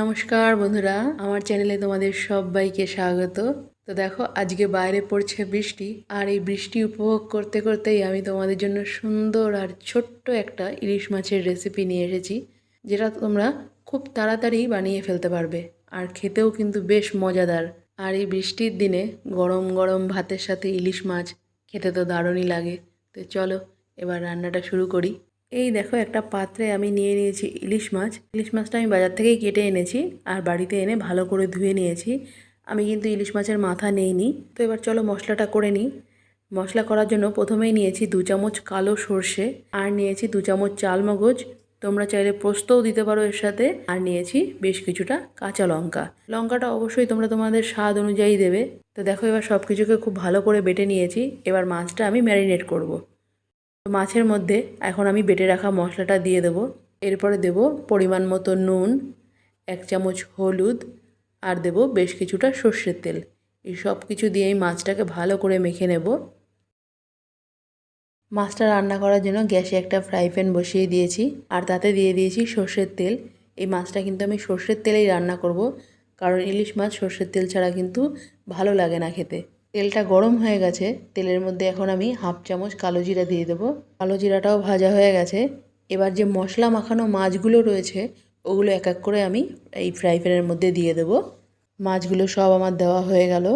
নমস্কার বন্ধুরা, আমার চ্যানেলে তোমাদের সবাইকে স্বাগত। তো দেখো, আজকে বাইরে পড়ছে বৃষ্টি, আর এই বৃষ্টি উপভোগ করতে করতেই আমি তোমাদের জন্য সুন্দর আর ছোট্ট একটা ইলিশ মাছের রেসিপি নিয়ে এসেছি, যেটা তোমরা খুব তাড়াতাড়ি বানিয়ে ফেলতে পারবে, আর খেতেও কিন্তু বেশ মজাদার। আর এই বৃষ্টির দিনে গরম গরম ভাতের সাথে ইলিশ মাছ খেতে তো দারুণই লাগে। তো চলো, এবার রান্নাটা শুরু করি। এই দেখো একটা পাত্রে আমি নিয়ে নিয়েছি ইলিশ মাছ। ইলিশ মাছটা আমি বাজার থেকেই কেটে এনেছি আর বাড়িতে এনে ভালো করে ধুয়ে নিয়েছি। আমি কিন্তু ইলিশ মাছের মাথা নেইনি। তো এবার চলো মশলাটা করে নিই। মশলা করার জন্য প্রথমেই নিয়েছি দু চামচ কালো সর্ষে আর নিয়েছি দু চামচ চাল মগজ। তোমরা চাইলে পোস্তও দিতে পারো এর সাথে। আর নিয়েছি বেশ কিছুটা কাঁচা লঙ্কা। লঙ্কাটা অবশ্যই তোমরা তোমাদের স্বাদ অনুযায়ী দেবে। তো দেখো এবার সব কিছুকে খুব ভালো করে বেটে নিয়েছি। এবার মাছটা আমি ম্যারিনেট করব। তো মাছের মধ্যে এখন আমি বেটে রাখা মশলাটা দিয়ে দেবো। এরপরে দেব পরিমাণ মতো নুন, এক চামচ হলুদ আর দেব বেশ কিছুটা সর্ষের তেল। এই সব কিছু দিয়ে এই মাছটাকে ভালো করে মেখে নেব। মাছটা রান্না করার জন্য গ্যাসে একটা ফ্রাই প্যান বসিয়ে দিয়েছি আর তাতে দিয়ে দিয়েছি সর্ষের তেল। এই মাছটা কিন্তু আমি সর্ষের তেলেই রান্না করব, কারণ ইলিশ মাছ সর্ষের তেল ছাড়া কিন্তু ভালো লাগে না খেতে। তেলটা গরম হয়ে গেছে, তেলের মধ্যে এখন আমি হাফ চামচ কালো জিরা দিয়ে দেবো। কালো জিরাটাও ভাজা হয়ে গেছে। এবার যে মশলা মাখানো মাছগুলো রয়েছে, ওগুলো এক এক করে আমি এই ফ্রাই প্যানের মধ্যে দিয়ে দেবো। মাছগুলো সব আমার দেওয়া হয়ে গেল।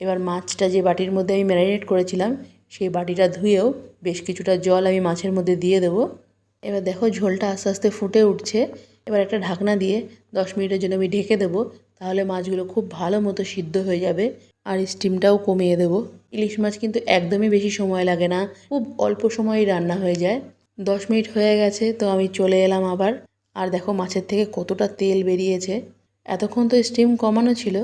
এবার মাছটা যে বাটির মধ্যে আমি ম্যারিনেট করেছিলাম, সেই বাটিটা ধুয়েও বেশ কিছুটা জল আমি মাছের মধ্যে দিয়ে দেবো। এবার দেখো ঝোলটা আস্তে আস্তে ফুটে উঠছে। এবার একটা ঢাকনা দিয়ে দশ মিনিটের জন্য আমি ঢেকে দেবো, তাহলে মাছগুলো খুব ভালো মতো সিদ্ধ হয়ে যাবে। আর স্টিমটাও কমিয়ে দেবো। ইলিশ মাছ কিন্তু একদমই বেশি সময় লাগে না, খুব অল্প সময়ই রান্না হয়ে যায়। দশ মিনিট হয়ে গেছে, তো আমি চলে এলাম আবার। আর দেখো মাছের থেকে কতটা তেল বেরিয়েছে। এতক্ষণ তো স্টিম কমানো ছিল,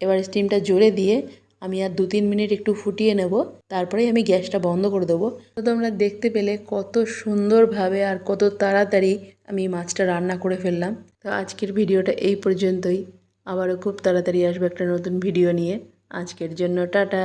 এবার স্টিমটা জোরে দিয়ে আমি আর দু তিন মিনিট একটু ফুটিয়ে নেব, তারপরেই আমি গ্যাসটা বন্ধ করে দেবো। তো তোমরা দেখতে পেলে কত সুন্দরভাবে আর কত তাড়াতাড়ি আমি মাছটা রান্না করে ফেললাম। তো আজকের ভিডিওটা এই পর্যন্তই। আবারও খুব তাড়াতাড়ি আসবে একটা নতুন ভিডিও নিয়ে। আজকের জন্য টাটা।